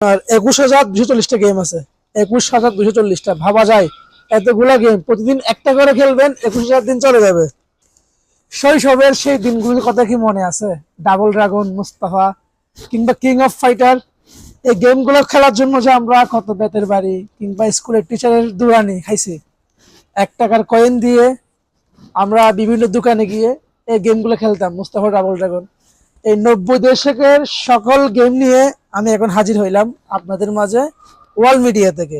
আর একুশ হাজার দুশো চল্লিশটা গেম আছে। একুশ হাজার দুশো চল্লিশটা, ভাবা যায়। এতগুলা গেম প্রতিদিন একটা করে খেলবেন, একুশ হাজার দিন চলে যাবে। শৈশবের সেই দিনগুলির কথা কি মনে আছে? ডাবল ড্রাগন মুস্তাফা, কিংবা কিং অফ ফাইটার এই গেমগুলো খেলার জন্য যে আমরা কত বেতের বাড়ি, কিংবা স্কুলের টিচারের দুরানি খাইছি। এক টাকার কয়েন দিয়ে আমরা বিভিন্ন দোকানে গিয়ে এই গেমগুলো খেলতাম, মুস্তাফা ডাবল ড্রাগন এই নব্বই দশকের সকল গেম নিয়ে আমি এখন হাজির হইলাম আপনাদের মাঝে ওয়ার্ল্ড মিডিয়া থেকে।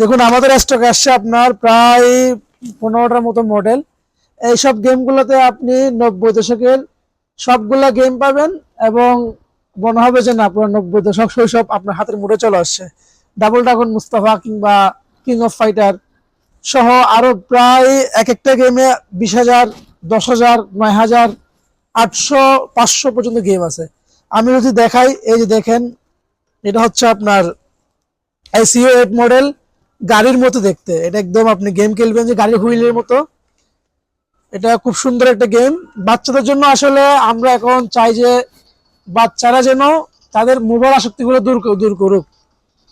দেখুন, আমাদের স্টকে আসছে আপনার প্রায় পনেরোটার মতো মডেল এইসব গেমগুলোতে আপনি নব্বই দশকের সবগুলা গেম পাবেন এবং মনে হবে যে না, পুরো নব্বই দশক শৈশব আপনার হাতের মুঠে চলে আসছে। ডাবল ড্রাগন মুস্তাফা কিংবা কিং অফ ফাইটার সহ আরও প্রায় এক একটা গেমে বিশ হাজার, দশ হাজার, নয় হাজার আটশো, পাঁচশো পর্যন্ত গেম আছে। আমি যদি দেখাই, এই যে দেখেন, এটা হচ্ছে আপনার আইসিও এইট মডেল গাড়ির মতো দেখতে। এটা একদম আপনি গেম খেলবেন যে গাড়ির হুইলের মতো। এটা খুব সুন্দর একটা গেম বাচ্চাদের জন্য আসলে আমরা এখন চাই যে বাচ্চারা যেন তাদের মোবাইল আসক্তিগুলো দূর দূর করুক।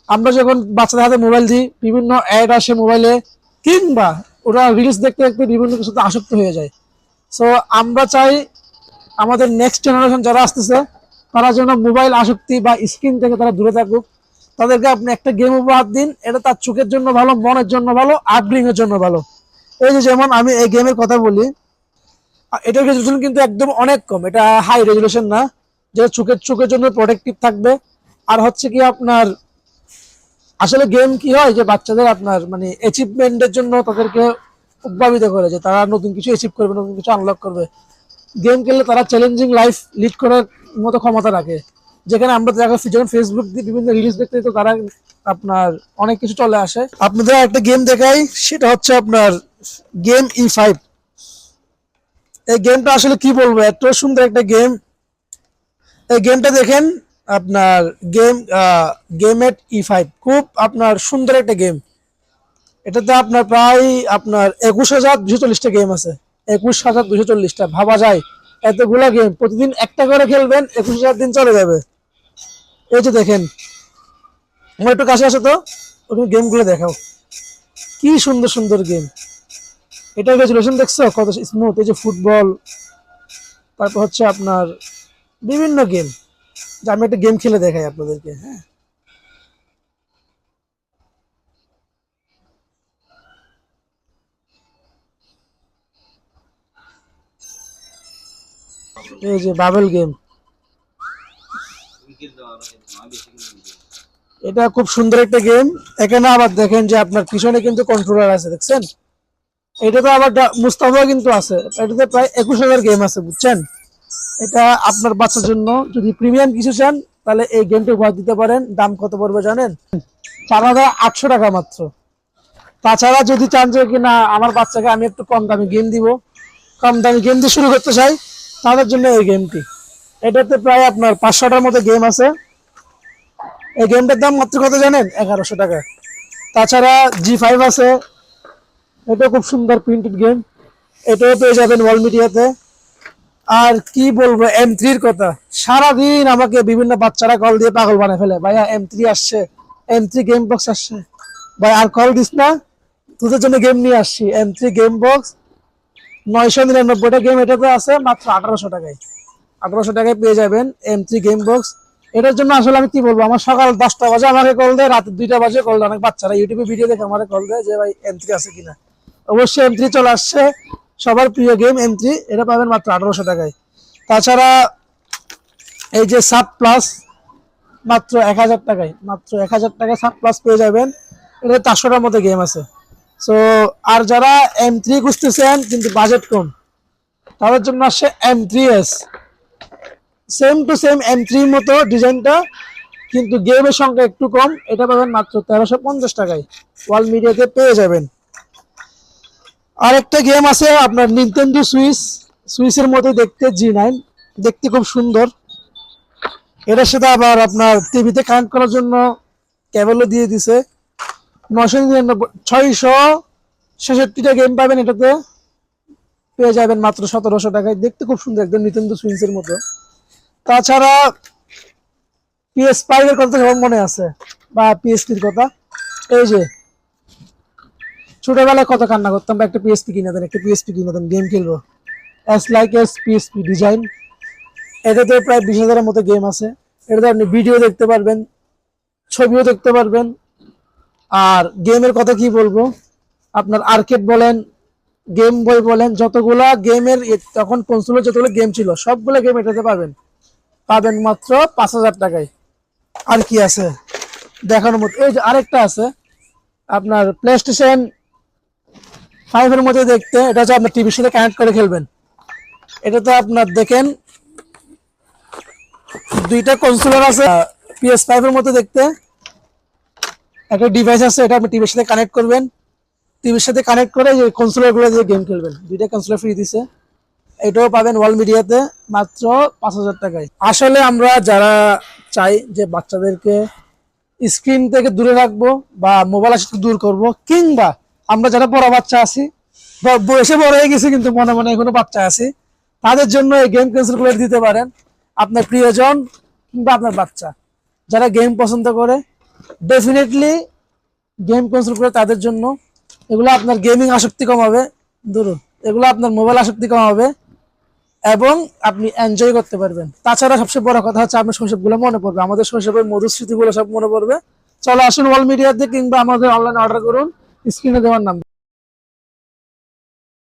আমরা যখন বাচ্চাদের হাতে মোবাইল দিই, বিভিন্ন অ্যাড আসে মোবাইলে কিংবা ওরা রিলস দেখতে দেখতে বিভিন্ন কিছুতে আসক্ত হয়ে যায়। সো আমরা চাই আমাদের নেক্সট জেনারেশন যারা আসতেছে, তারা যেন মোবাইল আসক্তি বা স্ক্রিন থেকে তারা দূরে থাকুক। তাদেরকে আপনি একটা গেম উপহার দিন, এটা তার চোখের জন্য ভালো, মনের জন্য ভালো আপব্রিং এর জন্য ভালো। এই যে যেমন আমি এই গেমের কথা বলি এটার রেজলিউশন কিন্তু একদম অনেক কম, এটা হাই রেজলিউশন না যে চোখের চোখের জন্য প্রোটেক্টিভ থাকবে। আর হচ্ছে কি আপনার, আসলে গেম কি হয় যে বাচ্চাদের আপনার মানে অ্যাচিভমেন্টের জন্য তাদেরকে উদ্ভাবিত করে যে তারা নতুন কিছু অ্যাচিভ করবে, নতুন কিছু আনলক করবে। গেম খেললে তারা চ্যালেঞ্জিং লাইফ লিড করার মতো ক্ষমতা রাখে। যেখানে আমরা দেখা যখন ফেসবুক দিয়ে বিভিন্ন রিলিজ দেখতে তো তারা আপনার অনেক কিছু চলে আসে। আপনাদের একটা গেম দেখাই, সেটা হচ্ছে আপনার গেম ই ফাইভ এই গেমটা আসলে কি বলব, এত সুন্দর একটা গেম এই গেমটা দেখেন, আপনার গেম গেম গেমেট ই ফাইভ খুব আপনার সুন্দর একটা গেম এটাতে আপনার প্রায় আপনার একুশ হাজার দুশো চল্লিশটা গেম আছে। একুশ হাজার দুশো চল্লিশটা। ভাবা যায়, এতগুলা গেম প্রতিদিন একটা করে খেলবেন, একুশ হাজার দিন চলে যাবে। এই যে দেখেন, আমার একটু কাছে আসো তো, ওখানে গেমগুলো দেখাও। কি সুন্দর সুন্দর গেম এটা রেজুলেশন দেখছ? কত স্মুথ এই যে ফুটবল তারপর হচ্ছে আপনার বিভিন্ন গেম যে আমি একটা গেম খেলে দেখাই আপনাদেরকে হ্যাঁ। এই যে বাবেল গেম। এটা খুব সুন্দর একটা গেম। এখানে আবার দেখেন যে আপনার পিছনে কিন্তু কন্ট্রোলার আছে, দেখছেন? এটাতে আবার মুস্তাফা কিন্তু আছে। এটাতে প্রায় একুশ হাজার গেম আছে, বুঝছেন? এটা আপনার বাচ্চার জন্য যদি প্রিমিয়াম কিছু চান, তাহলে এই গেমটা উপহার দিতে পারেন। দাম কত পড়বে জানেন? চার হাজার আটশো টাকা মাত্র। তাছাড়া যদি চান যে কিনা আমার বাচ্চাকে আমি একটু কম দামি গেম দিব। কম দামি গেম দিয়ে শুরু করতে চাই। তাদের জন্য এই গেমটি এটাতে প্রায় আপনার পাঁচশোটার মতো গেম আছে। এই গেমটার দাম মাত্র কত জানেন? এগারোশো টাকা। তাছাড়া জি ফাইভ আছে। এটা খুব সুন্দর প্রিন্টেড গেম এটাও পেয়ে যাবেন ওয়াল মিডিয়াতে আর কি বলব এম থ্রির কথা। সারাদিন আমাকে বিভিন্ন বাচ্চারা কল দিয়ে পাগল বানায় ফেলে। ভাইয়া এম থ্রি আসছে। এম থ্রি গেম বক্স আসছে। ভাই, আর কল দিস না। তোদের জন্য গেম নিয়ে আসছি। এম থ্রি গেম বক্স নয়শো নিরানব্বইটা গেম এটাতে আছে মাত্র আঠারোশো টাকায়। আঠারোশো টাকায় পেয়ে যাবেন এম থ্রি গেম বক্স এটার জন্য আসলে আমি কি বলব, আমার সকাল দশটা বাজে, আমাকে কল দেয়, রাত দুইটা বাজে কল দেয়। অনেক বাচ্চারা ইউটিউবে ভিডিও দেখে আমাকে কল দেয় যে, ভাই এম থ্রি আছে কিনা? অবশ্যই এম থ্রি চলে আসছে। সবার প্রিয় গেম এম থ্রি এটা পাবেন মাত্র আঠারোশো টাকায়। তাছাড়া এই যে সাব প্লাস মাত্র এক হাজার টাকায়, মাত্র এক হাজার টাকায় সাব প্লাস পেয়ে যাবেন। এটা চারশোটার মতো গেম আছে। সো আর যারা এম থ্রি খুঁজতেছেন, কিন্তু বাজেট কম, তাদের জন্য আসছে M three S same to same M থ্রির মতো ডিজাইনটা, কিন্তু গেমের সংখ্যা একটু কম, এটা পাবেন মাত্র তেরোশো পঞ্চাশ টাকায়। ওয়াল মিডিয়াতে পেয়ে যাবেন। আরেকটা গেম আছে আপনার নিনটেন্ডো সুইচ সুইচের মতো দেখতে জি নাইন দেখতে খুব সুন্দর। এটার সাথে আবার আপনার টিভিতে কানেক্ট করার জন্য কেবলও দিয়ে দিছে। নশো নিরানব্বই, ছয়শো ছেষট্টিটা গেম পাবেন এটাতে। পেয়ে যাবেন মাত্র সতেরোশো টাকায়। দেখতে খুব সুন্দর, একদম নিতেন্দ্র সুইচের মতো। তাছাড়া পিএস এর কথা সবার মনে আছে, বা পিএসপির কথা, এই যে ছোটবেলায় কত কান্না করতাম, বা একটা পিএসপি কিনে দেন, একটা পিএসপি কিনে দেন গেম খেলব। As like as PSP design এটাতে প্রায় বিশ হাজারের মতো গেম আছে। এটাতে আপনি ভিডিও দেখতে পারবেন, ছবিও দেখতে পারবেন। আর গেমের কথা কি বলব? আপনার আর্কেড বলেন গেম বই বলেন, যতগুলা গেমের তখন কনসোলের যতগুলো গেম ছিল, সবগুলো গেম এটাতে পাবেন। পাবেন মাত্র পাঁচ হাজার টাকায়। আর কি আছে? দেখানোর মতো এই যে আরেকটা আছে। আপনার প্লে স্টেশন ফাইভের মধ্যে দেখতে, এটা হচ্ছে আপনার টিভির সাথে কানেক্ট করে খেলবেন। এটাতে আপনার দেখেন, দুইটা কনসোলার আছে পিএস ফাইভের মতো দেখতে। একটা ডিভাইস আছে, এটা আপনি টিভির সাথে কানেক্ট করবেন। টিভির সাথে কানেক্ট করে যে কনসোলারগুলো দিয়ে গেম খেলবেন। দুইটা কনসোলার ফ্রি দিছে। এটাও পাবেন ওয়াল মিডিয়াতে মাত্র পাঁচ হাজার টাকায়। আসলে আমরা যারা চাই যে বাচ্চাদেরকে স্ক্রিন থেকে দূরে রাখব বা মোবাইল আসতে দূর করব, কিংবা আমরা যারা বড় বাচ্চা আছি বয়সে বড় হয়ে গেছি কিন্তু মনে মনে এখনও বাচ্চা আছি, তাদের জন্য এই গেম ক্যান্সেল করে দিতে পারেন। আপনার প্রিয়জন কিংবা আপনার বাচ্চা। যারা গেম পছন্দ করে ডেফিনেটলি গেম কনসোল করে তাদের জন্য, এগুলো আপনার গেমিং আসক্তি কমাবে, ধরুন, এগুলো আপনার মোবাইল আসক্তি কমাবে, এবং আপনি এনজয় করতে পারবেন। তাছাড়া সবচেয়ে বড় কথা হচ্ছে, আপনার শৈশবগুলো মনে পড়বে, আমাদের শৈশবের মধুর স্মৃতিগুলো সব মনে পড়বে। চলো আসুন ওয়াল মিডিয়াতে কিংবা আমাদের অনলাইন অর্ডার করুন স্ক্রিনে দেওয়ার নাম